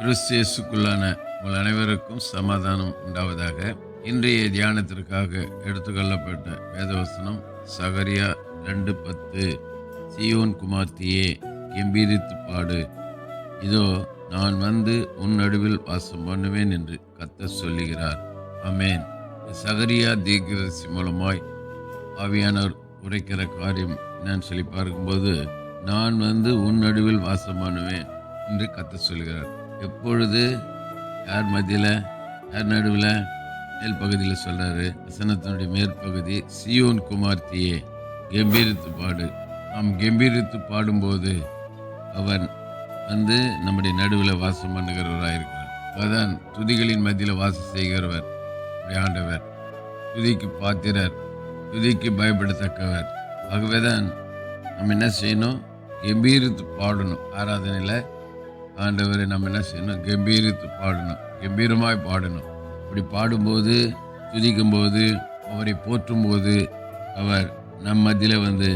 கிறிஸ்தியேசுக்குள்ளான உங்கள் அனைவருக்கும் சமாதானம் உண்டாவதாக. இன்றைய தியானத்திற்காக எடுத்துக்கொள்ளப்பட்ட வேதவசனம் சகரியா ரெண்டு பத்து சியோன் குமார்த்தியே கெம்பீரித்து பாடு. இதோ நான் வந்து உன் நடுவில் வாசம் பண்ணுவேன் என்று கத்த சொல்லுகிறார். அமேன் சகரியா தீர்க்கதரிசி மூலமாய் ஆவியானவர் உரைக்கிற காரியம் என்னன்னு சொல்லி பார்க்கும்போது நான் வந்து உன் நடுவில் வாசம் பண்ணுவேன் என்று கத்த சொல்கிறார் எப்பொழுது யார் மத்தியில் யார் நடுவில்? மேல் பகுதியில் சொல்கிறாரு வசனத்தினுடைய மேற்பகுதி சியோன் குமார்த்தியே கம்பீரித்து பாடு நாம் கம்பீரித்து பாடும்போது அவன் வந்து நம்முடைய நடுவில் வாசம் பண்ணுகிறவராக இருக்கிறார் அவர்தான் துதிகளின் மத்தியில் வாசம் செய்கிறவர் ஆண்டவர். துதிக்கு பாத்திரர் துதிக்கு பயப்படத்தக்கவர். ஆகவேதான் நம்ம என்ன செய்யணும்? கம்பீரித்து பாடணும். ஆராதனையில் ஆண்டவரை நம்ம என்ன செய்யணும்? கம்பீரித்து பாடணும். கம்பீரமாய் பாடணும். அப்படி பாடும்போது துதிக்கும்போது அவரை போற்றும்போது அவர் நம் மத்தியில் வந்து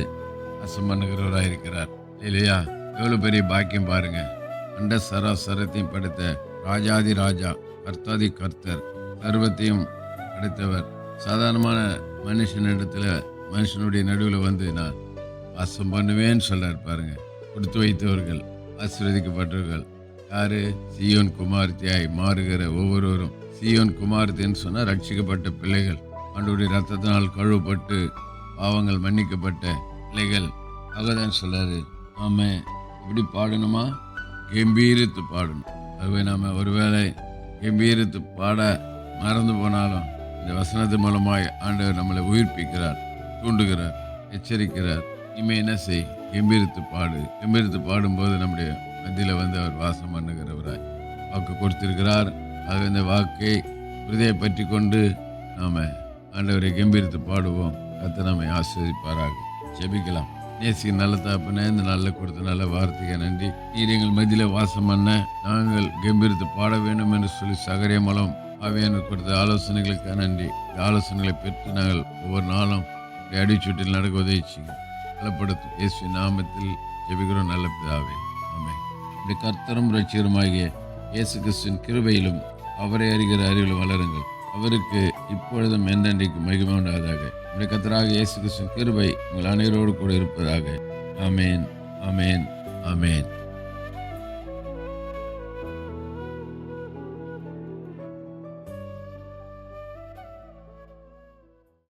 வாசம் பண்ணுகிறவராக இருக்கிறார். இல்லையா? எவ்வளோ பெரிய பாக்கியம் பாருங்கள் அண்ட சராசரத்தையும் படைத்த ராஜாதி ராஜா கர்த்தாதி கர்த்தர் சர்வத்தையும் படைத்தவர். சாதாரணமான மனுஷனிடத்தில் மனுஷனுடைய நடுவில் வந்து நான் வாசம் பண்ணுவேன்னு சொல்கிறார் பாருங்கள் கொடுத்து வைத்தவர்கள் ஆசீர்வதிக்கப்பட்டவர்கள். யாரு? சியோன் குமார்த்தியாய் மாறுகிற ஒவ்வொருவரும் சியோன் குமார்த்தின்னு சொன்னால் ரட்சிக்கப்பட்ட பிள்ளைகள். ஆண்டோடைய ரத்தத்தினால் கழுவப்பட்டு பாவங்கள் மன்னிக்கப்பட்ட பிள்ளைகள். அவதான் சொல்றாரு நாம எப்படி பாடணுமா? கம்பீரித்து பாடணும். அதுவே நாம் ஒருவேளை கம்பீரித்து பாட மறந்து போனாலும் இந்த வசனத்து மூலமாய் ஆண்டவர் நம்மளை உயிர்ப்பிக்கிறார் தூண்டுகிறார் எச்சரிக்கிறார். இனிமே என்ன செய்? கம்பீரித்து பாடு. கம்பீரித்து பாடும்போது நம்முடைய மத்தியில் வந்து அவர் வாசம் பண்ணுகிறவராய் வாக்கு கொடுத்திருக்கிறார். ஆக இந்த வாக்கை உறுதியை பற்றி கொண்டு நாம் ஆண்டவரை கம்பீரித்து பாடுவோம். கத்த நம்மை ஆஸ்வதிப்பாராக ஜெபிக்கலாம். நேசிக்க நல்ல தாப்பனே இந்த நல்ல கொடுத்த நல்ல வார்த்தைக்கு நன்றி. நீர் எங்கள் மத்தியில் வாசம் பண்ண நாங்கள் கம்பீரித்து பாட வேண்டும் என்று சொல்லி சகரிய மூலம் ஆவியானவர் கொடுத்த ஆலோசனைகளுக்கு நன்றி. இந்த ஆலோசனைகளை பெற்று நாங்கள் ஒவ்வொரு நாளும் அடிச்சுட்டில் நடக்க உதவிச்சு செய்யும் பலப்படுத்தும். இயேசு நாமத்தில் ஜெபிக்கிறோம். நல்ல பிதாவே. ஆமே இப்படி கர்த்தரும் ரட்சிகருமாகிய இயேசு கிறிஸ்துவின் கிருபையிலும் அவரை அறிகிற அறிவில் வளருங்கள். அவருக்கு இப்பொழுதும் என்றென்றைக்கு மகிமை உண்டாவதாக. இப்படி கர்த்தராக இயேசு கிறிஸ்துவின் கிருபை உங்கள் அனைவரோடு கூட இருப்பதாக. அமேன் அமேன் அமேன்